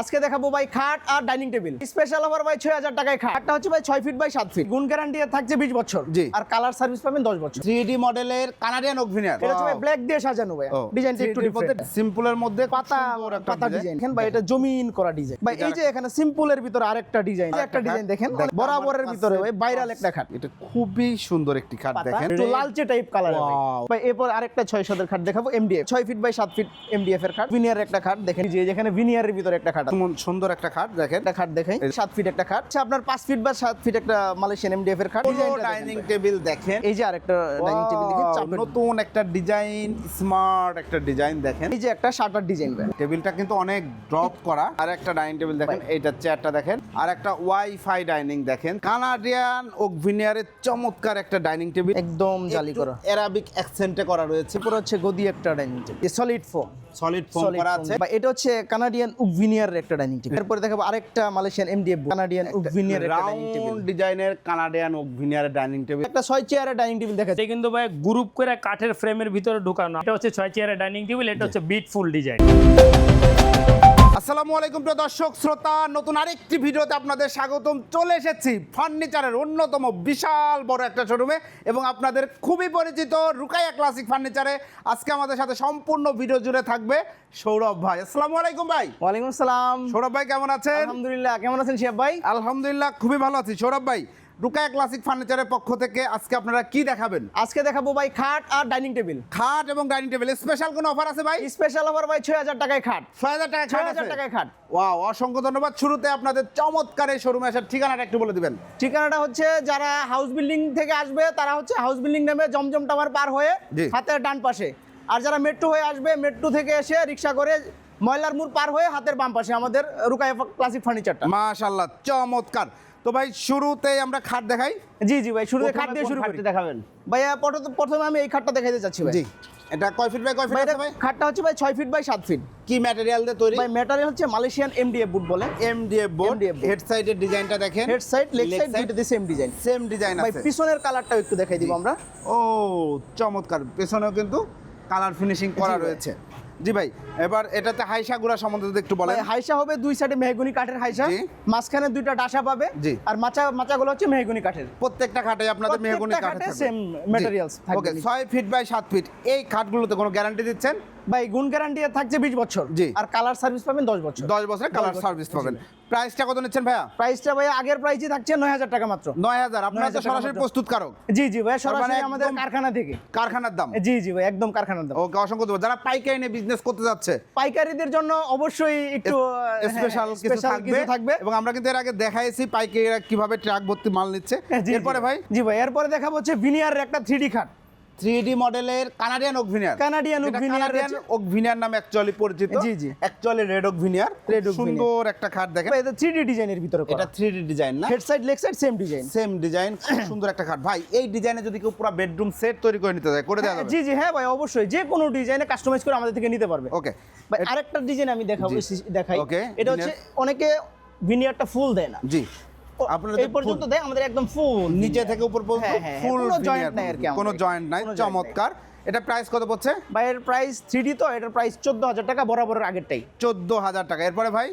আজকে দেখাবো ভাই খাট আর ডাইনিং টেবিল। স্পেশাল অফার ভাই ছয় হাজার টাকায় খাট। খাটটা হচ্ছে ভাই ছয় ফিট বাই সাত ফিট গুণ গ্যারান্টি থাকছে বিশ বছর। জি। আর কালার সার্ভিস পাবেন দশ বছর। থ্রি ডি মডেলের কানাডিয়ান ওকভিনিয়ার এটা হচ্ছে ব্ল্যাক দিয়ে সাজানো ভাই। ডিজাইনটা একটু ডিফারেন্ট সিম্পলের মধ্যে পাতা পাতা ডিজাইন দেখেন ভাই এটা জমিন করা ডিজাইন ভাই এই যে এখানে সিম্পলের ভিতরে আরেকটা ডিজাইন একটা ডিজাইন দেখেন। দেখেন, বরাবরের ভিতরে ভাই ভাইরাল একটা খাট। এটা খুবই সুন্দর একটি খাট দেখেন। একটু লালচে টাইপ কালার ভাই। এরপর আরেকটা ছয় শতের খাট দেখাবো এমডিএফ ছয় ফিট বাই সাত ফিট এমডিএফ এর খাট। ভিনিয়ার একটা খাট দেখেন। যে যেখানে ভিনিয়ারের ভিতরে একটা খাট কেমন সুন্দর একটা খাট দেখেন। একটা খাট দেখাই সাত ফিট একটা খাট। আপনার পাঁচ ফিট বা সাত ফিট একটা মালয়েশিয়ান এমডিএফ এর খাট। দেখেন ডাইনিং টেবিল দেখেন এই যে আরেকটা ডাইনিং টেবিল দেখেন নতুন একটা ডিজাইন স্মার্ট একটা ডিজাইন দেখেন। এই যে একটা শাটার ডিজাইন টেবিলটা কিন্তু অনেক ড্রপ করা। আর একটা ডাইনিং টেবিল দেখেন এইটা চেয়ারটা দেখেন। আর একটা ওয়াইফাই ডাইনিং দেখেন। কানাডিয়ান ওকভিনিয়ারের চমৎকার একটা ডাইনিং টেবিল একদম জালি করা। অ্যারাবিক অ্যাকসেন্টে করা রয়েছে। এরপর হচ্ছে গদি একটা dining table solid foam solid foam করা আছে। বা এটা হচ্ছে কানাডিয়ান উভিনিয়ার একটা ডাইনিং টেবিল এরপরে দেখাবো আরেকটা মালয়েশিয়ান এমডিএফ কানাডিয়ান উভিনিয়ার একটা ডাইনিং টেবিল রাউন্ড ডিজাইনের Canadian oak veneer dining table একটা ছয় চেয়ারের ডাইনিং টেবিল দেখা যায় কিন্তু ভাই গ্রুপ করে কাঠের ফ্রেমের ভিতরে ঢুকানো। এটা হচ্ছে ছয় চেয়ারের ডাইনিং টেবিল এটা হচ্ছে বিটফুল ডিজাইন আসসালামু আলাইকুম প্রিয় দর্শক শ্রোতা নতুন আরেকটি ভিডিওতে আপনাদের স্বাগতম। চলে এসেছি ফার্নিচারের অন্যতম বিশাল বড় একটা শোরুমে এবং আপনাদের খুবই পরিচিত রুকাইয়া ক্লাসিক ফার্নিচারে আজকে আমাদের সাথে সম্পূর্ণ ভিডিও জুড়ে থাকবে সৌরভ ভাই। আসসালামু আলাইকুম ভাই। ওয়ালাইকুম আসসালাম। সৌরভ ভাই কেমন আছেন? আলহামদুলিল্লাহ কেমন আছেন শিয়াব ভাই? আলহামদুলিল্লাহ খুবই ভালো আছি। সৌরভ ভাই রুকাইয়া ক্লাসিক ফার্নিচারের পক্ষ থেকে আজকে আপনারা কি দেখাবেন? আজকে দেখাবো ভাই খাট আর ডাইনিং টেবিল। খাট এবং ডাইনিং টেবিল। স্পেশাল কোনো অফার আছে ভাই? স্পেশাল অফার ভাই ছয় হাজার টাকায় খাট। ছয় হাজার টাকা ছয় হাজার? টাকায় খাট। ওয়াও অসংখ্য ধন্যবাদ। শুরুতে আপনাদের চমৎকার এই শোরুমে আসার ঠিকানাটা একটু বলে দিবেন। ঠিকানাটা হচ্ছে যারা হাউস বিল্ডিং থেকে আসবে তারা হচ্ছে হাউস বিল্ডিং নামে জমজম টাওয়ার পার হয়ে হাতের ডান পাশে। আর যারা মেট্রো হয়ে আসবে মেট্রো থেকে এসে রিক্সা করে ময়লার মুড় পার হয়ে হাতের বাম পাশে আমাদের রুকায় ক্লাসিক ফার্নিচারটা। মাশাল্লাহ চমৎকার। তো ভাই শুরুতেই আমরা খাট দেখাই। জি জি ভাই শুরুতে খাট দিয়ে শুরু করি। দেখাবেন? ভাইয়া প্রথম- প্রথমে আমি এই খাটটা দেখাইতে চাচ্ছি ভাই। জি। এটা কয় ফিট বাই কয় ফিট ভাই আছে ভাই? খাটটা হচ্ছে ভাই ছয় ফিট বাই সাত ফিট। কি ম্যাটেরিয়াল দিয়ে তৈরি? ভাই ম্যাটারিয়াল হচ্ছে মালয়েশিয়ান এমডিএফ বুট বলে। এমডিএফ বোর্ড MDF হেড সাইডের ডিজাইনটা দেখেন। হেড সাইড লেগ সাইড দুটোতে সেম ডিজাইন সেম ডিজাইন আছে ভাই পিছনের কালারটাও একটু দেখাই দিব আমরা। ও চমৎকার। পেছনেও কিন্তু কালার ফিনিশিং করা রয়েছে। জি ভাই এবার এটাতে হাইসা গুড়া সম্বন্ধে একটু বলেন হাইসা হবে দুই সাইডে মেহগুনি কাঠের হাইসা। মাঝখানে দুইটা ডাসা পাবে জি। আর মাচা মাচাগুলো হচ্ছে মেহগুনি কাঠের প্রত্যেকটা খাটে আপনাদের মেহগনি কাঠের সেম materials ওকে নিচে। ছয় ফিট বাই 7 ফিট এই খাটগুলোতে কোনো গ্যারান্টি দিচ্ছেন ভাই গুণ গ্যারান্টি থাকছে বিশ বছর। জি। আর কালার সার্ভিস পাবেন দশ বছর। দশ বছরের কালার সার্ভিস পাবেন। প্রাইসটা কত নিচ্ছেন ভাইয়া? প্রাইসটা ভাই আগের প্রাইসই থাকছে নয় হাজার টাকা মাত্র। নয় হাজার। আপনারা তো সরাসরি। প্রস্তুতকারক জি জি ভাই সরাসরি মানে আমাদের কারখানা থেকে। কারখানার দাম। জি জি ভাই একদম কারখানার দাম। ওকে অসংখ্য ধন্যবাদ। যারা পাইকারি নিয়ে বিজনেস করতে যাচ্ছে পাইকারিদের জন্য অবশ্যই একটু স্পেশাল কিছু স্পেশাল থাকবে। কিছু থাকবে। এবং আমরা কিন্তু এর আগে দেখাইছি পাইকারিরা কীভাবে ট্রাক ভর্তি মাল নিচ্ছে। জি। এরপরে ভাই? জি ভাই এরপরে দেখাবো হচ্ছে ভিনিয়ার একটা থ্রি খাট। থ্রি ডি মডেলের কানাডিয়ান ওকভিনিয়ার কানাডিয়ান রয়েছে। ওকভিনিয়ার নামে অ্যাকচুয়ালি পরিচিত। জি, জি। Actually red oak veneer oak সুন্দর একটা খাট দেখেন। এটা থ্রি ডি ডিজাইনের ভিতরে এটা থ্রি ডি ডিজাইন না। Head side leg side same design same design সুন্দর একটা খাট। ভাই এই ডিজাইনে যদি কেউ পুরো বেডরুম সেট তৈরি করে নিতে চায় করে দেওয়া যাবে। জি জি হ্যাঁ ভাই অবশ্যই। যে কোনো ডিজাইনে কাস্টমাইজ করে আমাদের থেকে নিতে পারবে। ওকে ভাই আরেকটা ডিজাইন আমি দেখাবো দেখাই। এটা হচ্ছে অনেকে ভিনিয়ারটা ফুল দেয় না। জি। এই পর্যন্ত দেয় আমাদের একদম ফুল নিচে থেকে উপর পর্যন্ত হ্যাঁ, হ্যাঁ, ফুল joint নাই আর কি কোনো জয়েন্ট নাই। চমৎকার। এটা প্রাইস কত পড়ছে? ভাইয়ের প্রাইস থ্রি তো এটার প্রাইস চোদ্দ হাজার টাকা বরাবরের আগেরটাই। চোদ্দ হাজার টাকা। এরপরে ভাই?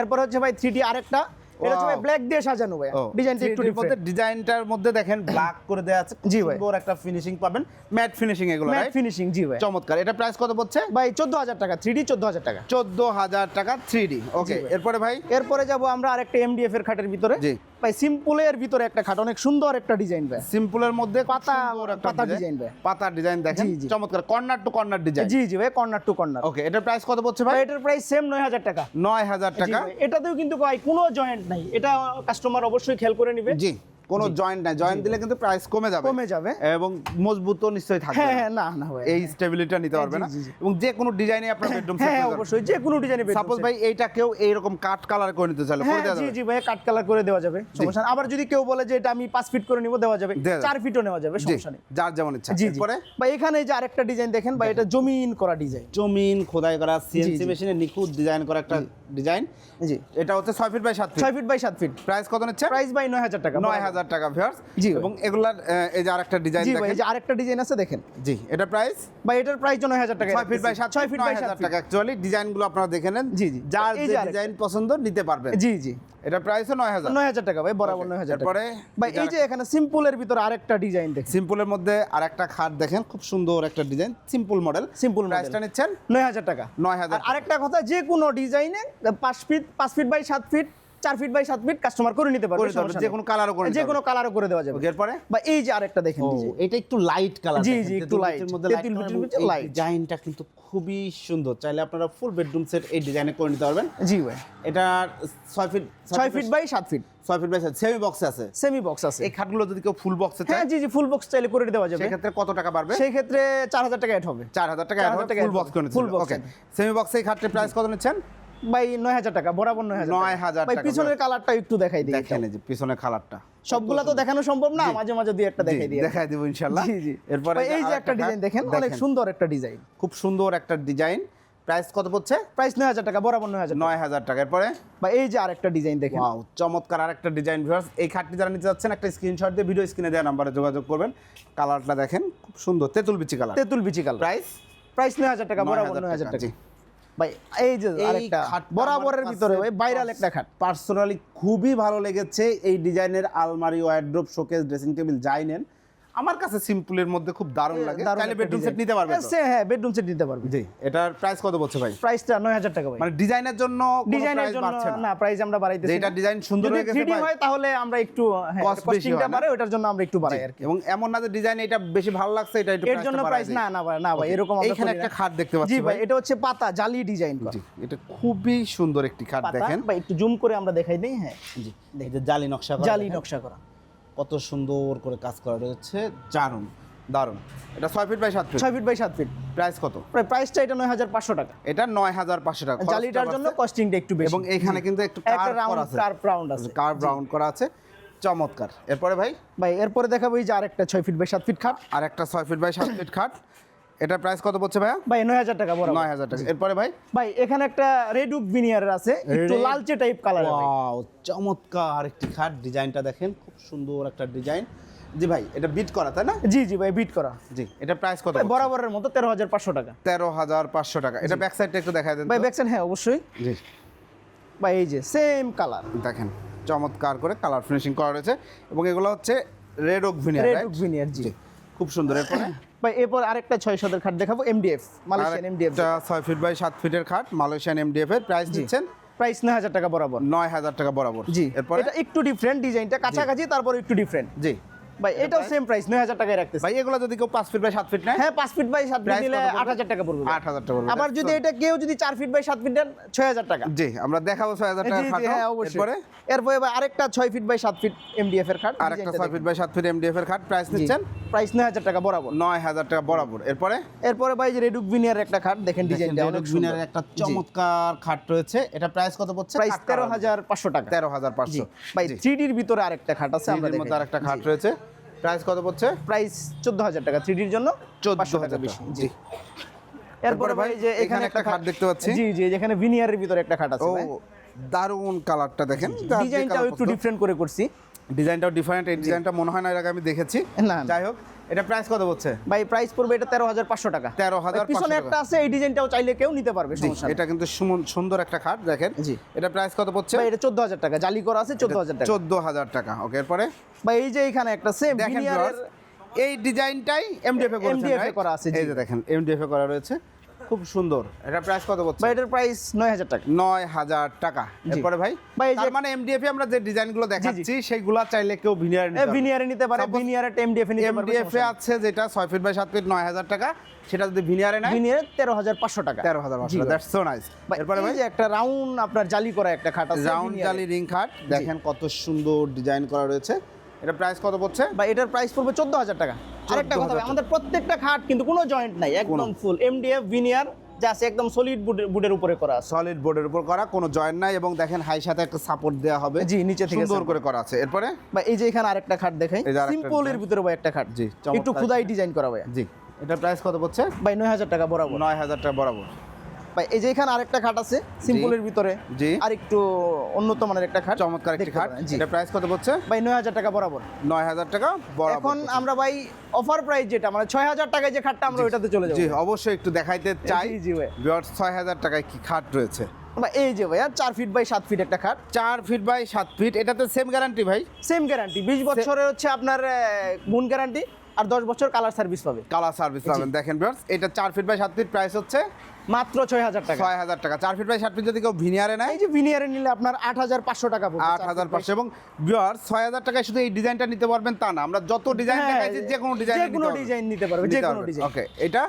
এরপর হচ্ছে ভাই থ্রি আরেকটা। এটা হচ্ছে ব্ল্যাক দিয়ে সাজানো ভাই। ডিজাইনটা একটু ডিফারেন্ট ডিজাইনটার মধ্যে দেখেন ব্ল্যাক করে দেওয়া আছে। জি ভাই। সুন্দর একটা ফিনিশিং পাবেন। ম্যাট ফিনিশিং এগুলো ম্যাট ফিনিশিং জি ভাই। চমৎকার। এটা প্রাইস কত পড়ছে? ভাই চোদ্দ হাজার টাকা। থ্রি ডি চোদ্দ হাজার টাকা। চোদ্দ হাজার টাকা থ্রি ডি ওকে এরপরে ভাই? এরপরে যাব আমরা আরেকটা এমডিএফ এর খাটের ভিতরে। জি। ভাই সিম্পলের ভিতরে একটা খাট অনেক সুন্দর একটা ডিজাইন ভাই। সিম্পলের মধ্যে পাতা- পাতা ডিজাইন ভাই। পাতার ডিজাইন দেখেন। জি, জি। চমৎকার। কর্নার টু কর্নার ডিজাইন জি জি ভাই কর্নার টু কর্নার ওকে এটার প্রাইস কত পড়ছে ভাই? এটার প্রাইস সেম নয় হাজার টাকা। নয় হাজার জি টাকা। এটাতেও কিন্তু ভাই কোনো জয়েন্ট নাই। এটা কাস্টমার অবশ্যই খেয়াল করে নেবে। জি। কোনো জয়েন্ট নাই। জয়েন্ট দিলে কিন্তু প্রাইস কমে যাবে। কমে যাবে। এবং মজবুতও নিশ্চয়ই থাকবে। হ্যাঁ না। হ্যাঁ না না ভাই। এই স্টেবিলিটি নিতে পারবে না। জি, জি। এবং যে কোনো ডিজাইনে আপনার বেডরুম হ্যাঁ হ্যাঁ, অবশ্যই যে কোনো ডিজাইনে সাপোজ ভাই এইটা কেউ এইরকম কাট কালার করে নিতে চাইলে করে হ্যাঁ দেওয়া যাবে। জি ভাই কাট কালার করে দেওয়া যাবে। সমস্যা আবার যদি কেউ বলে যে এটা আমি পাঁচ ফিট করে নিব দেওয়া যাবে। দেওয়া যাবে। চার ফিটও নেওয়া যাবে সমস্যা নেই। যার যেমন ইচ্ছা। জি জি। এরপরে? ভাই এখানে এই যে আরেকটা ডিজাইন দেখেন ভাই এটা জমিন করা ডিজাইন জমিন খোদাই করা সিএনসি মেশিনে নিখুঁত ডিজাইন করা একটা ডিজাইন জি। এটা হচ্ছে ছয় ফিট বাই সাত ফিট ছয় ফিট বাই সাত ফিট প্রাইস কত নিচ্ছে প্রাইস বাই নয় হাজার টাকা। নয় হাজার হাজার টাকা ভিউয়ার্স জি এবং এগুলার এই যে আরেকটা ডিজাইন জি ভাই এই যে আরেকটা ডিজাইন আছে দেখেন। জি এটা প্রাইস ভাই এটার প্রাইস নয় হাজার টাকা। ছয় ফিট বাই সাত ছয় ফিট বাই হাজার সাত টাকা অ্যাকচুয়ালি ডিজাইনগুলো আপনারা দেখে নেন। জি, জি। যার যে আরেকটা। ডিজাইন পছন্দ নিতে পারবেন। জি জি। এটা প্রাইসও নয় হাজার। নয় হাজার টাকা ভাই বরাবর নয় হাজার টাকা। তারপরে ভাই এই যে এখানে সিম্পলের ভিতরে আরেকটা ডিজাইন দেখেন। সিম্পলের মধ্যে আর একটা খাট দেখেন খুব সুন্দর একটা ডিজাইন সিম্পল মডেল model। প্রাইসটা নিচ্ছেন নয় হাজার টাকা। নয় হাজার আর আরেকটা কথা যে কোনো ডিজাইনে পাঁচ ফিট পাঁচ ফিট বাই সাত ফিট চার ফিট বাই সাত ফিট কাস্টমার করে নিতে পারবে যে কোনো কালারও করে যে কোনো কালারও করে দেওয়া যাবে। এরপরে? বা এই যে আরেকটা দেখেন এটা একটু লাইট কালার জি, জি, একটু ভিতরে light। ডিজাইনটা কিন্তু খুবই সুন্দর। চাইলে আপনারা ফুল বেডরুম সেট এই ডিজাইনে করে নিতে পারবেন। জি ভাই। এটা ছয় ফিট ছয় ফিট বাই সাত ফিট ছয় ফিট বাই সেমি বক্সে আছে। সেমি বক্স আছে। এই খাটগুলো যদি কেউ ফুল বক্সে হ্যাঁ চায় জি জি ফুল বক্স চাইলে করে দেওয়া যাবে। সেক্ষেত্রে কত টাকা পারবে সেই ক্ষেত্রে চার হাজার টাকা অ্যাড হবে। চার হাজার টাকা 4,000 টাকা ফুল বক্স করে full box সেমি বক্সে এই খাটটির প্রাইস কত নিচ্ছেন? ভাই নয় হাজার টাকা বরাবর নয় হাজার 9,000 ভাই পিছনের কালারটা একটু দেখাই দিই দেখেন যে পিছনের কালারটা। সবগুলা তো দেখানো সম্ভব না মাঝে মাঝে দুই একটা দেখাই দিই দেখাই দিব ইনশাআল্লাহ জি জি। এরপরে এই যে একটা ডিজাইন দেখেন অনেক সুন্দর একটা ডিজাইন খুব সুন্দর একটা ডিজাইন প্রাইস কত পড়ছে? প্রাইস নয় হাজার টাকা বরাবর নয় হাজার নয় হাজার টাকা। এরপরে? বা এই যে আরেকটা ডিজাইন দেখেন। ওয়াও চমৎকার আরেকটা ডিজাইন ভিউয়ার্স এই খাটটি যারা নিতে যাচ্ছেন একটা স্ক্রিনশট দিয়ে ভিডিও স্ক্রিনে দেওয়া নাম্বারে যোগাযোগ করবেন। কালারটা দেখেন খুব সুন্দর। তেঁতুল বিচি কালার তেঁতুল বিচি কালার প্রাইস প্রাইস নয় হাজার টাকা বরাবর নয় হাজার টাকা ভাই এই যে আরেকটা বরাবরের ভিতরে ভাই ভাইরাল একটা খাট। পার্সোনালি খুবই ভালো লেগেছে এই ডিজাইনের আলমারি ওয়ার্ড্রোপ শোকেস ড্রেসিং টেবিল যাই নেন আমার কাছে সিম্পলের মধ্যে খুব দারুণ লাগে। চাইলে বেডরুম সেট নিতে পারবে হ্যাঁ, হ্যাঁ বেডরুম সেট নিতে পারবে। জি এটার প্রাইস কত বলছে ভাই? প্রাইসটা নয় হাজার টাকা ভাই। মানে ডিজাইনের জন্য ডিজাইনের জন্য না। প্রাইস আমরা বাড়াইতেছি যেটা না। ডিজাইন সুন্দর হয়ে গেছে 3D ভাই, হয় তাহলে আমরা একটু কস্টিংটা হয় বাড়ে ওটার জন্য আমরা একটু বাড়াই আর কি। এবং এমন না যে ডিজাইন এটা বেশি ভালো লাগছে এটা একটু এর জন্য প্রাইস না না ভাই না ভাই এরকম আমরা এইখানে করি একটা খাট দেখতে পাচ্ছি জি ভাই এটা হচ্ছে পাতা জালি ডিজাইন জি এটা খুবই সুন্দর একটি খাট দেখেন। ভাই একটু জুম করে আমরা দেখাই দিই হ্যাঁ। জি যে জালি নকশা করা জালি নকশা করা। কত সুন্দর করে কাজ করা রয়েছে। জানুন দারুণ এটা ছয় ফিট বাই সাত ফিট ছয় ফিট বাই সাত ফিট প্রাইস কত? প্রাইসটা এটা নয় হাজার পাঁচশো টাকা। এটা নয় হাজার পাঁচশো টাকা। জালিটার জন্য কস্টিংটা একটু বেশি। এবং এখানে কিন্তু একটু কার্ভ রাউন্ড আছে। কার্ভ রাউন্ড করা আছে। চমৎকার। এরপরে ভাই? ভাই এরপরে দেখাবো এই যে আরেকটা ছয় ফিট বাই সাত ফিট খাট। আর একটা ছয় ফিট বাই সাত ফিট খাট। এটার প্রাইস কত পড়ছে ভাইয়া? ভাই নয় হাজার টাকা বড় নয় হাজার টাকা। এরপরে ভাই? ভাই এখানে একটা রেডুক ভিনিয়ার আছে একটু লালচে টাইপ কালার ওয়াও চমৎকার একটি খাট ডিজাইনটা দেখেন খুব সুন্দর একটা ডিজাইন জি ভাই এটা বিট করা তাই না? জি জি ভাই বিট করা। জি এটা প্রাইস কত বরাবরের মতো তেরো হাজার পাঁচশো টাকা। তেরো হাজার পাঁচশো টাকা। এটা ব্যাক সাইডটা একটু দেখা দেন ভাই তো। দেখছেন হ্যাঁ অবশ্যই। জি। ভাই এই যে সেম কালার দেখেন চমৎকার করে কালার ফিনিশিং করা রয়েছে। এবং এগুলো হচ্ছে red oak veneer red oak veneer জি। খুব সুন্দর। এরপরে? ভাই এরপর আরেকটা ছয় শতের খাট দেখাবো এমডিএফ মালয়েশিয়ান এমডিএফ এটা ছয় ফিট বাই সাত ফিটের খাট মালয়েশিয়ান এমডিএফ এর। প্রাইস দিচ্ছেন? প্রাইস নয় হাজার টাকা বরাবর। নয় হাজার টাকা বরাবর। জি। এরপর? এটা একটু ডিফারেন্ট ডিজাইনটা কাছাকাছি তারপর একটু ডিফারেন্ট জি। ভাই এটাও সেম প্রাইস নয় হাজার টাকায় রাখতেছে। ভাই এগুলো যদি কেউ পাঁচ ফিট বাই সাত ফিট নেয় হ্যাঁ পাঁচ ফিট বাই সাত ফিট Price দিলে আট হাজার টাকা পড়বে আট হাজার টাকা পড়বে। আবার যদি এটা কেউ যদি চার ফিট বাই সাত ফিট দেন ছয় হাজার টাকা। জি আমরা দেখাবো ছয় হাজার টাকা খাট হ্যাঁ অবশ্যই। এরপরে? এরপরে ভাই আরেকটা ছয় ফিট বাই সাত ফিট এমডিএফ এর খাট। আর একটা ছয় ফিট বাই সাত ফিট এমডিএফ এর খাট। প্রাইস নিচ্ছেন? প্রাইস নয় হাজার টাকা বরাবর। নয় হাজার টাকা বরাবর। এরপরে? এরপরে ভাই যে রেডুক ভিনিয়ার একটা খাট দেখেন ডিজাইনটা অনেক সুন্দর। একটা চমৎকার খাট রয়েছে। এটা প্রাইস কত পড়ছে? প্রাইস তেরো হাজার পাঁচশো টাকা। তেরো হাজার জি। পাঁচশো ভাই থ্রি ডির ভিতরে আরেকটা খাট আছে আমরা সিডির মধ্যে আরেকটা খাট রয়েছে। প্রাইস কত পড়ছে? প্রাইস চোদ্দ হাজার টাকা থ্রি ডির জন্য চোদ্দ হাজার বেশি। জি। এরপরে ভাই যে এখানে একটা খাট দেখতে পাচ্ছি। জি জি যেখানে ভিনিয়ারের ভিতরে একটা খাট আছে দারুণ কালারটা দেখেন। ডিজাইনটাও একটু ডিফারেন্ট করে করছি। ডিজাইনটাও ডিফারেন্ট এই ডিজাইনটা মনে হয় না এর আগে আমি দেখেছি। না। যাই হোক এটা প্রাইস কত পড়ছে ভাই প্রাইস পড়বে এটা তেরো হাজার পাঁচশো টাকা। 13,500 ভাই, পিছনে একটা আছে এই ডিজাইনটাও চাইলে কেউ নিতে পারবে সমস্যা নেই। এটা কিন্তু সুন্দর একটা খাট দেখেন। জি। এটা প্রাইস কত পড়ছে? ভাই এটা চোদ্দ হাজার টাকা জালি করা আছে চোদ্দ হাজার টাকা। চোদ্দ হাজার টাকা ওকে এরপরে? ভাই এই যে এখানে একটা সেম এই ডিজাইনটাই এমডিএফ এ করা আছে, এই যে দেখেন এমডিএফ এ করা রয়েছে। খুব সুন্দর। এটা প্রাইস কত পড়ছে ভাই এটার প্রাইস নয় হাজার টাকা। নয় হাজার টাকা। এরপরে ভাই ভাই, যে- মানে এমডিএফ এ আমরা যে ডিজাইনগুলো দেখাচ্ছি সেইগুলা চাইলে কেউ ভিনিয়ার এ ভিনিয়ারে নিতে পারে ভিনিয়ারে এমডিএফ নিতে পারবে এমডিএফ এ আছে যেটা ছয় ফিট বাই সাত ফিট নয় হাজার টাকা। সেটা যদি ভিনিয়ারে নেয়? ভিনিয়ারে তেরো হাজার পাঁচশো টাকা। তেরো হাজার জি ভাই। দ্যাটস সো নাইস এরপরে ভাই? যে একটা রাউন্ড আপনার জালি করা একটা খাট আছে রাউন্ড জালি রিং খাট দেখেন কত সুন্দর ডিজাইন করা রয়েছে। এটা প্রাইস কত পড়ছে? বা এটার প্রাইস পড়বে চোদ্দ হাজার টাকা। আরেকটা কথা আমাদের প্রত্যেকটা খাট কিন্তু কোনো জয়েন্ট নাই একদম ফুল এমডিএফ ভিনিয়ার যা আছে একদম সলিড বুডের উপরে করা সলিড বোর্ডের উপর করা কোনো জয়েন্ট নাই এবং দেখেন হাই সাথে একটা সাপোর্ট দেওয়া হবে। জি, নিচে থেকে সুন্দর করে করা। আছে। এরপরে? বা এই যে এখানে আরেকটা খাট দেখাই সিম্পল design। ভিতরে ভাই একটা খাট। জি, একটু খুদাই ডিজাইন করা ভাই জি এটা প্রাইস কত পড়ছে? ভাই নয় হাজার টাকা বরাবর। নয় হাজার টাকা বরাবর। ভাই এই যে এখানে আরেকটা খাট আছে সিম্পলের ভিতরে জি। আর একটু উন্নত মানের একটা খাট। চমৎকার একটি খাট। এটা প্রাইস কত পড়ছে? ভাই নয় হাজার টাকা বরাবর। নয় হাজার টাকা বরাবর এখন আমরা ভাই অফার প্রাইস যেটা মানে ছয় হাজার টাকায় যে খাটটা আমরা ওইটাতে চলে যাব। জি অবশ্যই একটু দেখাইতে চাই। জি, ভাই। ছয় হাজার টাকায় কি খাট রয়েছে? এই যে ভাইয়া চার ফিট বাই সাত ফিট একটা খাট। চার ফিট বাই সাত ফিট এটাতে সেম গ্যারান্টি ভাই? সেম গ্যারান্টি বিশ বছরের হচ্ছে আপনার গুণ গ্যারান্টি আর দশ বছর কালার সার্ভিস পাবে। কালার সার্ভিস পাবেন। দেখেন এটা চার ফিট বাই সাত ফিট প্রাইস হচ্ছে। মাত্র ছয় হাজার টাকা। ছয় হাজার টাকা। চার ফিট বাই সাত ফিট যদি কেউ ভিনিয়ারে নেয়? এই যে ভিনিয়ারে নিলে আপনার আট হাজার পাঁচশো টাকা আট হাজার পাঁচশো। এবং বিয়ার ছয় হাজার টাকায় শুধু এই ডিজাইনটা নিতে পারবেন তা না। আমরা যত ডিজাইন হ্যাঁ, দেখাইছি যে কোনো ডিজাইন যে কোনো ডিজাইন নিতে পারবেন যে কোনো ডিজাইন। ওকে এটা?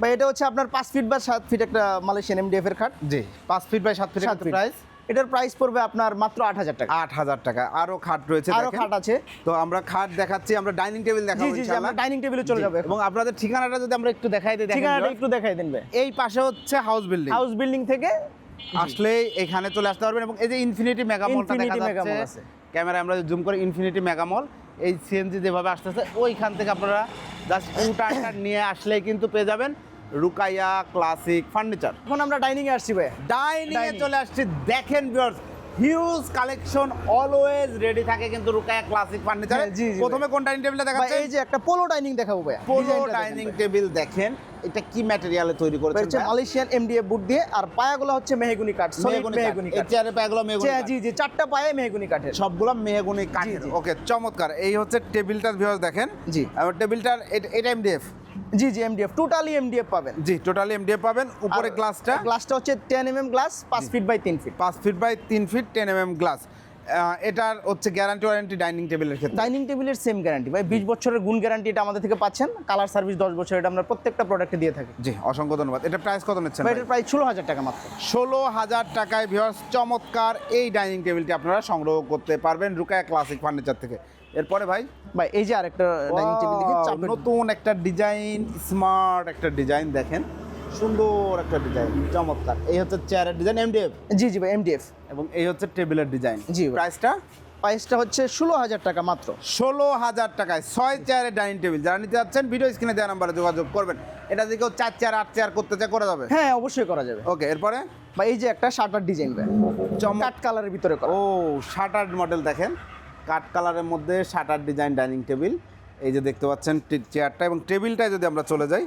বা এটা হচ্ছে আপনার পাঁচ ফিট বা সাত ফিট একটা মালয়েশিয়ান এমডিএফ এর খাট। জি। পাঁচ ফিট বাই সাত ফিট সাত ফিট। প্রাইস এটার প্রাইস পড়বে আপনার মাত্র আট হাজার টাকা। আট হাজার টাকা। আরও খাট রয়েছে আরও খাট আছে। তো আমরা খাট দেখাচ্ছি আমরা ডাইনিং টেবিল দেখাবো জি জি আমরা ডাইনিং টেবিলে চলে যাব এবং আপনাদের ঠিকানাটা যদি আমরা একটু দেখাই দিই ঠিকানাটা একটু দেখাই দেন ভাই। এই পাশে হচ্ছে হাউস বিল্ডিং হাউস বিল্ডিং থেকে? আসলে এখানে চলে আসতে পারবেন এবং এই যে ইনফিনিটি মেগামলটা দেখা যাচ্ছে। ক্যামেরা আমরা জুম করে ইনফিনিটি মেগামল এই সিএনজি যেভাবে আসতেছে ওইখান থেকে আপনারা জাস্ট উটানটা নিয়ে আসলেই কিন্তু পেয়ে যাবেন। Rukaiya classic furniture. এখন আমরা ডাইনিং এ আসছি ভাই ডাইনিং। এ চলে আসছি। দেখেন viewers huge collection always ready থাকে কিন্তু রুকাইয়া ক্লাসিক ফার্নিচার প্রথমে কোন ডাইনিং টেবিলটা ভাই দেখাচ্ছেন? এই যে একটা পোলো ডাইনিং দেখাবো ভাই পোলো ডাইনিং টেবিল দেখেন এটা কি ম্যাটেরিয়ালে তৈরি করেছেন হচ্ছে মালয়েশিয়ান এমডিএফ বুট দিয়ে আর পায়াগুলো হচ্ছে মেহগুনি কাঠ মেহগুনি এই কাঠ চেয়ারে পাগুলো মেহগনি জি, জি জি চারটা পায়ে মেহগুনি কাঠের। সবগুলো মেহগুনি কাঠের। ওকে চমৎকার। এই হচ্ছে টেবিলটার ভিউয়ার্স দেখেন। জি। আর টেবিলটার এটা এমডিএফ জি জি এমডিএফ টোটালি এমডিএফ পাবেন। জি টোটালি এমডিএফ পাবেন। উপরে গ্লাসটা গ্লাসটা হচ্ছে টেন এম এম গ্লাস পাঁচ ফিট বাই তিন ফিট পাঁচ ফিট বাই তিন feet ten M M glass এটার হচ্ছে গ্যারান্টি ওয়ারেন্টি ডাইনিং টেবিলের ক্ষেত্রে। ডাইনিং টেবিলের সেম গ্যারান্টি ভাই বিশ বছরের গুণ গ্যারান্টি এটা আমাদের থেকে পাচ্ছেন। কালার সার্ভিস দশ বছর এটা আমরা প্রত্যেকটা প্রোডাক্টে দিয়ে থাকি। জি অসংখ্য ধন্যবাদ। এটা প্রাইস কত নিচ্ছেন ভাই এটার প্রাইস ষোলো হাজার টাকা মাত্র। ষোলো হাজার টাকায় ভিউয়ার্স চমৎকার এই ডাইনিং টেবিলটি আপনারা সংগ্রহ করতে পারবেন রুকায়া ক্লাসিক ফার্নিচার থেকে। এরপরে ভাই? ভাই এই যে আরেকটা ডাইনিং টেবিল দেখি Wow, নতুন একটা ডিজাইন স্মার্ট একটা ডিজাইন দেখেন। সুন্দর একটা ডিজাইন চমৎকার। এই হচ্ছে চেয়ারের ডিজাইন এমডিএফ জি জি ভাই এমডিএফ এবং এই হচ্ছে টেবিলের ডিজাইন জি প্রাইসটা প্রাইসটা হচ্ছে ষোলো হাজার টাকা মাত্র। ষোলো হাজার টাকায় ছয় চেয়ারের ডাইনিং টেবিল যারা নিতে যাচ্ছেন ভিডিও স্ক্রিনে দেওয়া নাম্বারে যোগাযোগ করবেন। এটা যদি কেউ চার চেয়ার আট চেয়ার করতে চায় করা যাবে? হ্যাঁ অবশ্যই করা যাবে। ওকে এরপরে? বা এই যে একটা শার্টার ডিজাইন ভাই। চমৎকার কাট কালারের ভিতরে করা। ও শাটার মডেল দেখেন। কাঠ কালারের মধ্যে শাটার ডিজাইন ডাইনিং টেবিল। এই যে দেখতে পাচ্ছেন চেয়ারটা এবং টেবিলটায় যদি আমরা চলে যাই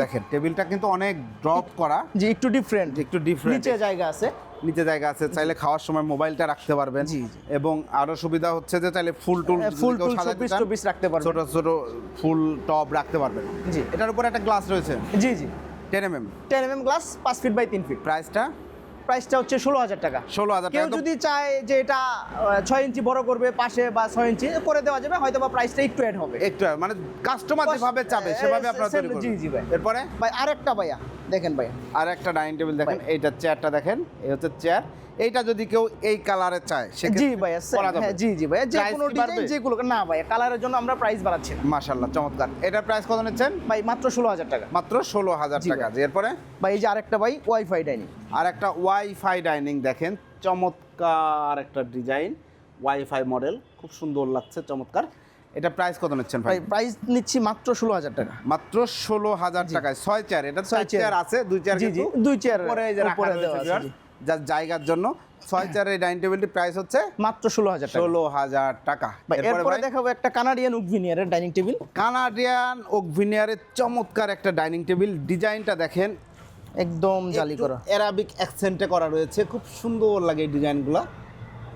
দেখেন টেবিলটা কিন্তু অনেক ড্রপ করা। যে একটু ডিফারেন্ট একটু ডিফারেন্ট নিচে জায়গা আছে। নিচে জায়গা আছে চাইলে খাওয়ার সময় মোবাইলটা রাখতে পারবেন। এবং আরও সুবিধা হচ্ছে যে চাইলে ফুল টুল ফুল টুল শোপিস টোপিস রাখতে পারবেন। ছোট ছোট ফুল টপ রাখতে পারবেন। জি। এটার উপর একটা গ্লাস রয়েছে। জি জি। Ten M M ten M M glass পাঁচ ফিট বাই তিন ফিট প্রাইসটা? প্রাইসটা হচ্ছে ষোলো হাজার টাকা। ষোলো হাজার কেউ টাকা। যদি চায় যে এটা ছয় ইঞ্চি বড় করবে পাশে বা ছয় ইঞ্চি করে দেওয়া যাবে হয়তো বা প্রাইসটা একটু অ্যাড হবে। একটু মানে কাস্টমার কস- যেভাবে চাবে সেভাবে আপনার তৈরি করবেন। জি, জি ভাই। এরপরে? ভাই আরেকটা ভাইয়া দেখেন ভাই আর একটা ডাইনিং টেবিল দেখেন। এইটা চেয়ারটা দেখেন এই হচ্ছে চেয়ার এইটা যদি কেউ এই কালারে চায় জি সেক্ষেত্রে ভাইয়া হ্যাঁ জি জি ভাইয়া যে কোনো ডিজাইন বাড়বে? যেগুলো না ভাইয়া কালারের জন্য আমরা প্রাইস বাড়াচ্ছি না। মাশাল্লাহ চমৎকার। এটার প্রাইস কত নিচ্ছেন? ভাই মাত্র ষোলো হাজার টাকা। মাত্র ষোলো হাজার জি টাকা। জি, এরপরে? ভাই এই যে আরেকটা ভাই ওয়াইফাই ডাইনিং আর একটা ওয়াইফাই ডাইনিং দেখেন চমৎকার একটা ডিজাইন ওয়াইফাই মডেল খুব সুন্দর লাগছে চমৎকার। এটা প্রাইস কত নিচ্ছেন ভাই? প্রাইস নিচ্ছি মাত্র ষোলো হাজার টাকা। মাত্র ষোলো হাজার টাকায়। ছয় চেয়ার এটা ছয় চেয়ার। আছে দুই চেয়ার জি, জি, কিন্তু দুই চেয়ার যে রাখা রয়েছে যার জায়গার জন্য। ছয় চেয়ারের এই ডাইনিং টেবিলটির প্রাইস হচ্ছে মাত্র ষোলো হাজার টাকা। ষোলো হাজার টাকা। এরপরে দেখাবো একটা কানাডিয়ান উকভিনিয়ারের ডাইনিং টেবিল। কানাডিয়ান ওকভিনিয়ারের চমৎকার একটা ডাইনিং টেবিল। ডিজাইনটা দেখেন। একদম জালি করা। অ্যারাবিক অ্যাকসেন্টে করা রয়েছে। খুব সুন্দর লাগে এই ডিজাইনগুলো।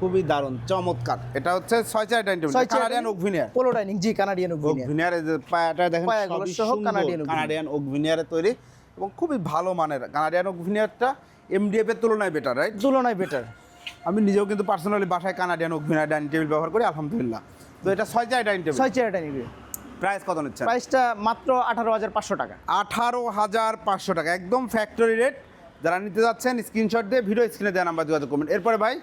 খুবই দারুণ চমৎকার। এটা হচ্ছে ছয় চার dining table. Canadian oak veneer polo dining জি কানাডিয়ান যে পায়াটা দেখেন পায়াগুলো সহ কানাডিয়ান কানাডিয়ান ওকভিনিয়ারে তৈরি এবং খুবই ভালো মানের। কানাডিয়ান ওকভিনিয়ারটা এমডিএফ এর তুলনায় বেটার রাইট তুলনায় বেটার আমি নিজেও কিন্তু পার্সোনালি বাসায় কানাডিয়ান ওকভিনিয়ার ডাইনিং টেবিল ব্যবহার করি আলহামদুলিল্লাহ। তো এটা ছয় চার ডাইনিং টেবিল ছয় চেয়ার ডাইনিং প্রাইস কত নিচ্ছেন? প্রাইসটা মাত্র আঠারো হাজার পাঁচশো টাকা। আঠারো হাজার পাঁচশো টাকা একদম ফ্যাক্টরি রেট যারা নিতে যাচ্ছেন স্ক্রিনশট দিয়ে ভিডিও স্ক্রিনে দেওয়া নাম্বার যোগাযোগ করবেন। এরপরে ভাই?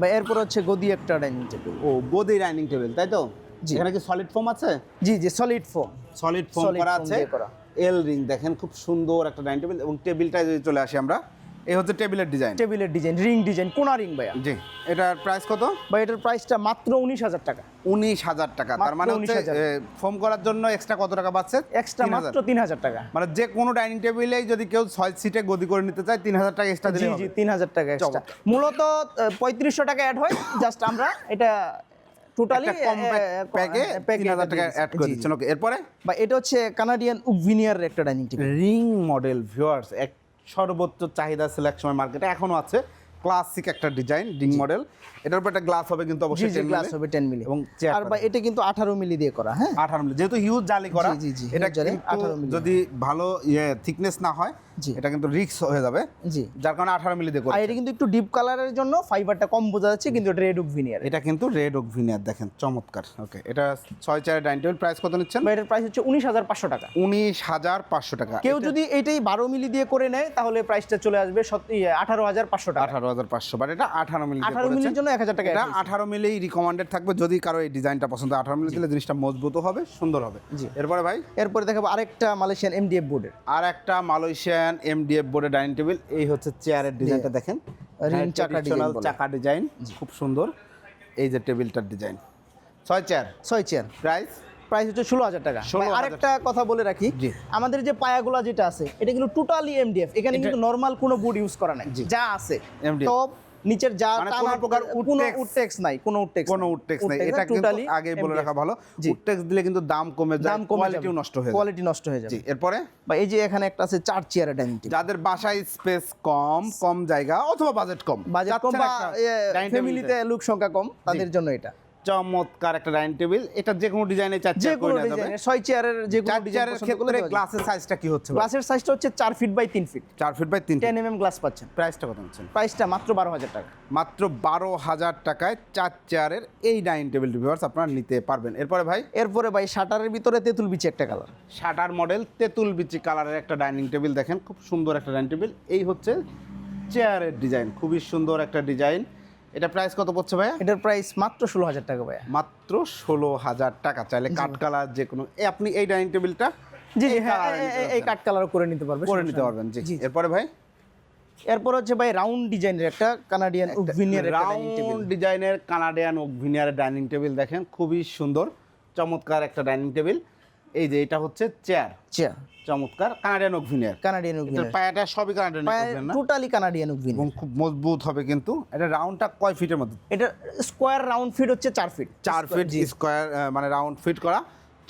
ভাই এরপর হচ্ছে গদি একটা ডাইনিং টেবিল ও গদি ডাইনিং টেবিল তাই তো? জি। এখানে কি সলিড ফোম আছে? জি জি সলিড ফোম সলিড ফোম করা আছে। এল রিং দেখেন খুব সুন্দর একটা ডাইনিং টেবিল এবং টেবিলটায় যদি চলে আসি আমরা এই হচ্ছে টেবিলের ডিজাইন। টেবিলের ডিজাইন রিং ডিজাইন কোনা রিং ভাইয়া। জি এটার প্রাইস কত? বা এটার প্রাইসটা মাত্র উনিশ হাজার টাকা। উনিশ হাজার টাকা তার মানে হচ্ছে ফোম করার জন্য এক্সট্রা কত টাকা পাচ্ছে এক্সট্রা মাত্র তিন হাজার টাকা। মানে যে কোনো ডাইনিং টেবিলেই যদি কেউ ছয় সিটে গদি করে নিতে চায় তিন হাজার টাকা এক্সট্রা জি দিলে জি তিন হাজার টাকা এক্সট্রা মূলত পঁয়ত্রিশশো টাকা অ্যাড হয় জাস্ট আমরা এটা টোটালি প্যাকে তিন হাজার টাকা অ্যাড করে দিচ্ছেন। ওকে এরপরে? বা এটা হচ্ছে কানাডিয়ান উভিনিয়ার একটা dining table ring model viewers সর্বোচ্চ চাহিদা ছিল এক সময় মার্কেটে এখনও আছে। ক্লাসিক একটা ডিজাইন রিং মডেল এটার উপর একটা গ্লাস হবে কিন্তু অবশ্যই 10 গ্লাস হবে টেন মিলি এবং আর বা এটা কিন্তু আঠারো মিলি দিয়ে করা হ্যাঁ? আঠারো মিলি যেহেতু হিউজ জালি করা জি, জি, এটা জালি, 18 মিলি। যদি ভালো ইয়ে থিকনেস না হয় জি। এটা কিন্তু রিক্স হয়ে যাবে। জি। যার কারণে আঠারো মিলি দিয়ে আর এটা কিন্তু একটু ডিপ কালারের জন্য ফাইবারটা কম বোঝা যাচ্ছে কিন্তু এটা রেড ওক ভিনিয়ার এটা কিন্তু রেড ওক ভিনিয়ার দেখেন চমৎকার। ওকে এটা ছয় চারের ডাইনিং টেবিল প্রাইস কত নিচ্ছেন? এটার প্রাইস হচ্ছে উনিশ হাজার পাঁচশো টাকা। উনিশ হাজার পাঁচশো টাকা। কেউ যদি এইটাই বারো মিলি দিয়ে করে নেয় তাহলে প্রাইসটা চলে আসবে আঠারো হাজার পাঁচশো টাকা। আঠারো হাজার পাঁচশো বাট এটা আঠারো মিলি আঠারো মিলির জন্য এক হাজার টাকা এটা আঠারো মিলি রিকমান্ডেড থাকবে যদি কারও এই ডিজাইনটা পছন্দ আঠারো মিলি দিলে জিনিসটা মজবুতও হবে সুন্দর হবে। জি। এরপরে ভাই? এরপরে দেখাবো আরেকটা মালয়েশিয়ান এমডিএফ বোর্ডের আর একটা মালয়েশিয়ান এমডিএফ বোর্ডের ডাইনিং টেবিল এই হচ্ছে চেয়ারের ডিজাইনটা দেখেন। রিং চাকা Traditional ডিজাইন চাকা ডিজাইন খুব সুন্দর। এই যে টেবিলটার ডিজাইন ছয় চেয়ার ছয় চেয়ার প্রাইস প্রাইস হচ্ছে ষোলো হাজার টাকা। আরেকটা কথা বলে রাখি। আমাদের যে পায়াগুলা যেটা আছে এটা কিন্তু টোটালি এমডিএফ এখানে কিন্তু নর্মাল কোনো বোর্ড ইউজ করা নাই। যা আছে টপ নিচের যা মানে টানা- প্রকার কোনো উডটেক্স নাই কোনো উডটেক্স কোনো উডটেক্স নেই। এটা কিন্তু আগে বলে রাখা ভালো। উডটেক্স দিলে কিন্তু দাম কমে যায় কোয়ালিটিও নষ্ট হয়ে যায়। কোয়ালিটি নষ্ট হয়ে জি এরপরে? বা এই যে এখানে একটা আছে চার চেয়ারের ডাইনিং টেবিল যাদের বাসায় স্পেস কম কম জায়গা অথবা বাজেট কম। বাজেট কম বা ফ্যামিলিতে লোক সংখ্যা কম তাদের জন্য এটা। চমৎকার একটা ডাইনিং টেবিল। এটা যে কোনো ডিজাইনে চার চেয়ার করে নেওয়া যাবে। ডিজাইনের ছয় চেয়ারের যে কোনো চার ডিজাইন চেয়ারের ক্ষেত্রে গ্লাসের সাইজটা কি হচ্ছে গ্লাসের সাইজটা হচ্ছে চার ফিট বাই তিন ফিট চার ফিট বাই তিন টেন এম এম গ্লাস পাচ্ছেন। প্রাইসটা কত নিচ্ছেন? প্রাইসটা মাত্র বারো হাজার টাকা। মাত্র বারো হাজার টাকায় চার চেয়ারের এই ডাইনিং টেবিল ভিউয়ার্স আপনারা নিতে পারবেন। এরপরে ভাই? এরপরে ভাই শাটারের ভিতরে তেঁতুল বিচি একটা কালার শাটার মডেল তেঁতুল বিচি কালারের একটা ডাইনিং টেবিল দেখেন খুব সুন্দর একটা ডাইনিং টেবিল। এই হচ্ছে চেয়ারের ডিজাইন খুবই সুন্দর একটা ডিজাইন এটা প্রাইস কত পড়ছে ভাইয়া? এটার প্রাইস মাত্র ষোলো হাজার টাকা ভাইয়া। মাত্র ষোলো হাজার টাকা। চাইলে কাঠ কালার যে কোনো এ আপনি এই ডাইনিং টেবিলটা জি হ্যাঁ এই পারবেন। কাঠ কালার করে নিতে পারবে করে নিতে পারবেন জি। এরপরে ভাই? এরপর হচ্ছে ভাই রাউন্ড ডিজাইনের একটা কানাডিয়ান উভিনিয়ার একটা রাউন্ড ডিজাইনের কানাডিয়ান ওভিনিয়ারের ডাইনিং টেবিল দেখেন খুবই সুন্দর চমৎকার একটা ডাইনিং টেবিল এই যে এটা হচ্ছে চেয়ার চেয়ার চমৎকার কানাডিয়ান ওভিনিয়ার কানাডিয়ান অভিনয় উভিনিয়ার পায়াটা সবই কানাডিয়ান ওভিনিয়ার না? টোটালি কানাডিয়ান এবং খুব মজবুত হবে কিন্তু। এটা রাউন্ডটা কয় ফিটের মধ্যে? এটা স্কোয়ার রাউন্ড ফিট হচ্ছে চার ফিট চার ফিট স্কোয়ার মানে রাউন্ড ফিট করা।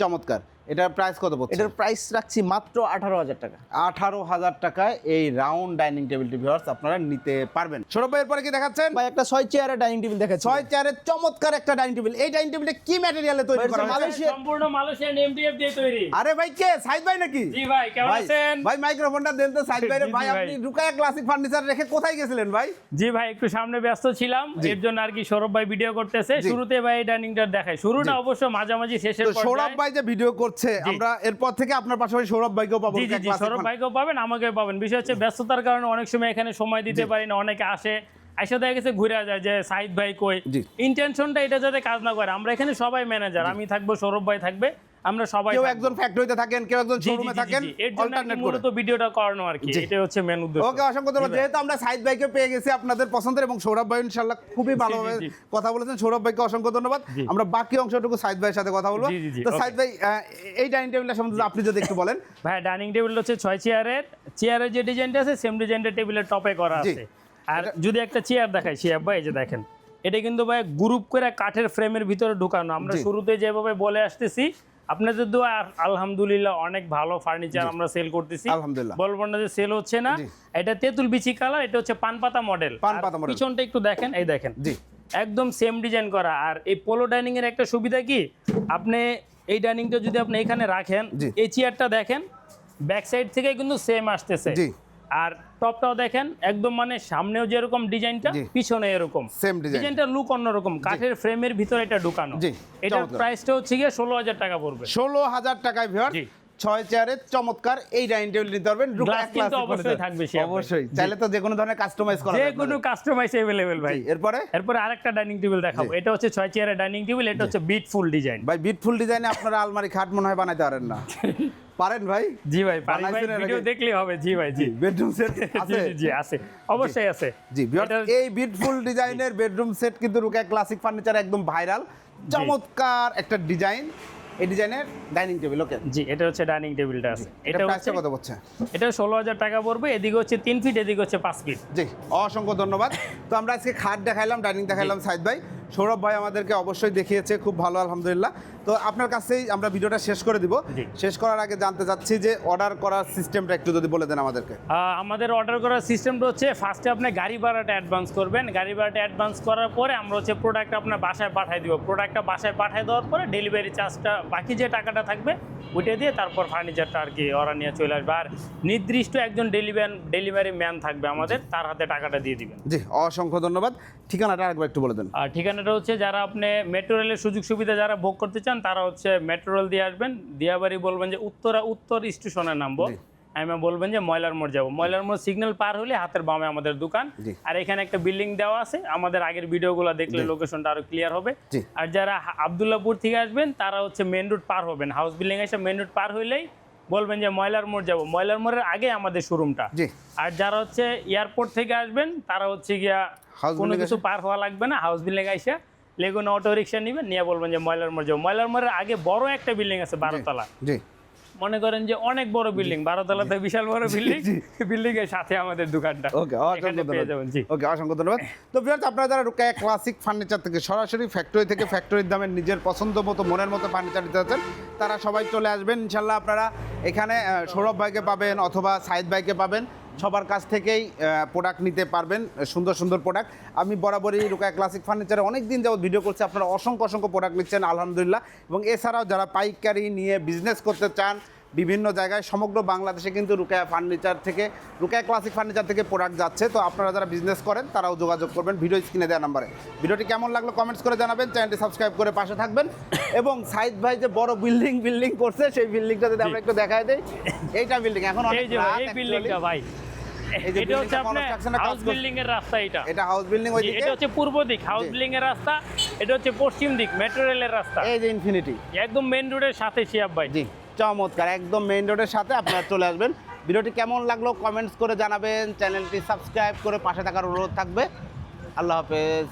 চমৎকার। এটার প্রাইস কত পড়ছে? এটার প্রাইস রাখছি মাত্র আঠারো হাজার টাকা। আঠারো হাজার টাকায় এই রাউন্ড ডাইনিং টেবিলটি ভিউয়ার্স আপনারা নিতে পারবেন। সৌরভ ভাই এরপরে কি দেখাচ্ছেন? ভাই একটা ছয় চেয়ারের ডাইনিং টেবিল দেখাচ্ছি। ছয় চেয়ারের চমৎকার একটা ডাইনিং টেবিল এই ডাইনিং টেবিলটা কি ম্যাটেরিয়ালে তৈরি করা হয়েছে? মালয়েশিয়া- সম্পূর্ণ মালয়েশিয়ান এমডিএফ দিয়ে তৈরি। আরে ভাই কে? সাইদ ভাই নাকি? জি ভাই কেমন আছেন? ভাই মাইক্রোফোনটা দেন তো সাইদ ভাই ভাই। আপনি রুকায়া ক্লাসিক ফার্নিচার রেখে কোথায় গেছিলেন ভাই? জি ভাই একটু সামনে ব্যস্ত ছিলাম। এর জন্য আর কি সৌরভ ভাই ভিডিও করতেছে। শুরুতে ভাই ডাইনিংটা দেখায় শুরুটা অবশ্য মাঝামাঝি শেষের সৌরভ ভাই যে ভিডিও করছে আমরা এরপর থেকে আপনার পাশাপাশি সৌরভ ভাইকেও পাবো জি জি সৌরভ ভাইকেও পাবেন আমাকেও পাবেন। বিষয় হচ্ছে ব্যস্ততার কারণে অনেক সময় এখানে সময় দিতে পারি না অনেকে আসে আইসা দেখা গেছে ঘুরে যায় যে সাইদ ভাই কই। ইন্টেনশনটা এটা যাতে কাজ না করে আমরা এখানে সবাই ম্যানেজার আমি থাকব সৌরভ ভাই থাকবে। আমরা সবাই কেউ একজন ফ্যাক্টরিতে থাকেন কেউ একজন শোরুমে থাকেন অল্টারনেট করে। মূলত ভিডিওটা করানো আর কি। এটা হচ্ছে মেন উদ্দেশ্য। ওকে অসংখ্য ধন্যবাদ। যেহেতু আমরা সাইদ ভাইকে পেয়ে গেছি আপনাদের পছন্দের এবং সৌরভ ভাই ইনশাল্লাহ খুবই ভালোভাবে। কথা বলেছেন। সৌরভ ভাইকে অসংখ্য ধন্যবাদ। আমরা বাকি অংশটুকু সাইদ ভাইয়ের সাথে কথা বলব। তো সাইদ ভাই এই ডাইনিং টেবিলটা সম্বন্ধে আপনি যদি একটু বলেন। ভাই ডাইনিং টেবিল হচ্ছে ছয় চেয়ারের চেয়ারের যে ডিজাইনটা আছে সেম ডিজাইনটা টেবিলের টপে করা আছে। আর যদি একটা চেয়ার দেখাই শিয়াব ভাই এই যে দেখেন। এটা কিন্তু ভাই গ্রুপ করে কাঠের ফ্রেমের ভিতরে ঢুকানো। আমরা শুরুতে যেভাবে বলে আসতেছি আপনাদের দোয়া আলহামদুলিল্লাহ অনেক ভালো ফার্নিচার আমরা সেল করতেছি। আলহামদুলিল্লাহ। বলব না যে সেল হচ্ছে না এটা তেঁতুল বিচি কালার এটা হচ্ছে পানপাতা মডেল পানপাতা model। পিছনটা একটু দেখেন এই দেখেন। জি। একদম সেম ডিজাইন করা। আর এই পোলো ডাইনিং এর একটা সুবিধা কি? আপনি এই ডাইনিংটা যদি আপনি এখানে রাখেন এই চেয়ারটা দেখেন ব্যাক সাইড থেকে কিন্তু সেম আসতেছে। জি। আর টপটাও দেখেন একদম মানে সামনেও যেরকম ডিজাইনটা। পিছনে এরকম সেম। ডিজাইনটা লুক অন্যরকম কাঠের ফ্রেমের ভিতরে এটা ঢুকানো এটার চমৎকার। প্রাইসটা হচ্ছে গিয়ে ষোলো হাজার টাকা পড়বে ষোলো হাজার টাকায় ভিওর জি। ছয় চেয়ারের চমৎকার এই ডাইনিং টেবিল নিতে পারবেন। Glass কিন্তু অবশ্যই থাকবে অবশ্যই। চাইলে তো যে কোনো ধরনের কাস্টমাইজ করা যে কোনো কাস্টমাইজ অ্যাভেলেবেল ভাই। এরপরে? এরপরে আরেকটা ডাইনিং টেবিল দেখাবো। এটা হচ্ছে ছয় চেয়ারের ডাইনিং টেবিল এটা হচ্ছে বিটফুল ডিজাইন ভাই বিটফুল ডিজাইনে আপনারা আলমারি খাট মনে হয় বানাইতে পারেন না। পারেন ভাই? জি ভাই ভিডিও আগে? দেখলেই হবে। জি ভাই জি। বেডরুম সেট আছে? জি, আছে। অবশ্যই আছে। জি এই বিউটিফুল ডিজাইনের বেডরুম সেট কিন্তু রুকা ক্লাসিক ফার্নিচার একদম ভাইরাল চমৎকার একটা ডিজাইন এই ডিজাইনের ডাইনিং টেবিল ওকে। জি এটা হচ্ছে ডাইনিং টেবিলটা আছে। এটা হচ্ছে প্রাইসটা কত পড়ছে? এটা ষোলো হাজার টাকা পড়বে এদিকে হচ্ছে তিন ফিট এদিকে হচ্ছে পাঁচ ফিট জি অসংখ্য ধন্যবাদ। তো আমরা আজকে খাট দেখাইলাম ডাইনিং দেখাইলাম সাইদ ভাই। সৌরভ ভাই আমাদেরকে অবশ্যই দেখিয়েছে খুব ভালো আলহামদুলিল্লাহ। তো আপনার কাছেই আমরা ভিডিওটা শেষ করে দিব। শেষ করার আগে জানতে চাচ্ছি যে অর্ডার করার সিস্টেমটা একটু যদি বলে দেন আমাদেরকে। আমাদের অর্ডার করার সিস্টেমটা হচ্ছে ফার্স্টে আপনি গাড়ি ভাড়াটা অ্যাডভান্স করবেন। গাড়ি ভাড়াটা অ্যাডভান্স করার পরে আমরা হচ্ছে প্রোডাক্ট আপনার বাসায় পাঠিয়ে দিব। প্রোডাক্টটা বাসায় পাঠিয়ে দেওয়ার পরে ডেলিভারি চার্জটা বাকি যে টাকাটা থাকবে ওইটা দিয়ে তারপর ফার্নিচারটা আর কি ওরা নিয়ে চলে আসবে। আর নির্দিষ্ট একজন ডেলিভারি ডেলিভারি ম্যান থাকবে আমাদের তার হাতে টাকাটা দিয়ে দিবেন। জি অসংখ্য ধন্যবাদ। ঠিকানাটা আরেকবার একটু বলে দেন। আর ঠিকানাটা হচ্ছে যারা আপনি মেট্রো রেলের সুযোগ সুবিধা যারা ভোগ করতে চান তারা হচ্ছে মেট্রো রেল দিয়ে আসবেন। দিয়াবাড়ি বলবেন যে উত্তরা উত্তর স্টেশনে নামবো। আমি বলবেন যে ময়লার মোড় যাব। ময়লার মোড় সিগন্যাল পার হলে হাতের বামে আমাদের দোকান। আর এখানে একটা বিল্ডিং দেওয়া আছে। আমাদের আগের ভিডিওগুলো দেখলে লোকেশনটা আরও ক্লিয়ার হবে। আর যারা আবদুল্লাপুর থেকে আসবেন তারা হচ্ছে মেন রুট পার হবেন। হাউস বিল্ডিং এসে মেন রুট পার হইলেই বলবেন যে ময়লার মোড় যাব। ময়লার মোড়ের আগে আমাদের শোরুমটা আর যারা হচ্ছে এয়ারপোর্ট থেকে আসবেন তারা হচ্ছে গিয়া কোনো কিছু পার হওয়া লাগবে না। হাউস বিল্ডিং আইসা লেগুন অটো রিক্সা নিবেন নিয়ে বলবেন যে ময়লার মোড় যাব ময়লার মোড়ের আগে বড় একটা বিল্ডিং আছে বারোতলা। জি। মনে করেন যে অনেক বড় বিল্ডিং বারোতলাতে বিশাল বড় বিল্ডিং বিল্ডিং এর সাথে আমাদের দোকানটা। ওকে অসংখ্য ধন্যবাদ। ওকে অসংখ্য ধন্যবাদ। তো ভিউয়ার্স আপনারা যারা রুকায়া ক্লাসিক ফার্নিচার থেকে সরাসরি ফ্যাক্টরি থেকে ফ্যাক্টরির দামে নিজের পছন্দ মতো মনের মতো ফার্নিচার দিতে চাচ্ছেন তারা সবাই চলে আসবেন। ইনশাল্লাহ আপনারা এখানে সৌরভ ভাইকে পাবেন অথবা সাইদ ভাইকে পাবেন। সবার কাছ থেকেই প্রোডাক্ট নিতে পারবেন সুন্দর সুন্দর প্রোডাক্ট আমি বরাবরই রুকায়া ক্লাসিক ফার্নিচারে অনেক দিন যাবত ভিডিও করছি আপনারা অসংখ্য অসংখ্য প্রোডাক্ট নিচ্ছেন আলহামদুলিল্লাহ। এবং এছাড়াও যারা পাইকারি নিয়ে বিজনেস করতে চান বিভিন্ন জায়গায় সমগ্র বাংলাদেশে কিন্তু রুকায়া ফার্নিচার থেকে রুকায়া ক্লাসিক ফার্নিচার থেকে প্রোডাক্ট যাচ্ছে। তো আপনারা যারা বিজনেস করেন তারাও যোগাযোগ করবেন ভিডিও স্ক্রিনে দেওয়া নাম্বারে। ভিডিওটি কেমন লাগল কমেন্টস করে জানাবেন চ্যানেলটি সাবস্ক্রাইব করে পাশে থাকবেন। এবং সাইদ ভাই যে বড় বিল্ডিং বিল্ডিং করছে সেই বিল্ডিংটা যদি আমরা একটু দেখাই দিই। এইটা বিল্ডিং এখন অনেক। বিল্ডিংটা ভাই। এই যে এটা হচ্ছে আপনার construction এর কাজ হাউস বিল্ডিং এর রাস্তা এটা। এটা হাউস বিল্ডিং ওই দিকে? এটা হচ্ছে পূর্ব দিক হাউস বিল্ডিং এর রাস্তা এটা হচ্ছে পশ্চিম দিক মেট্রো রেলের রাস্তা। এই যে ইনফিনিটি একদম রোডের সাথে শিয়াব ভাই। জি চমৎকার একদম মেইন রোডের সাথে আপনারা চলে আসবেন। ভিডিওটি কেমন লাগল কমেন্টস করে জানাবেন চ্যানেলটি সাবস্ক্রাইব করে পাশে থাকার অনুরোধ থাকবে। আল্লাহ হাফেজ।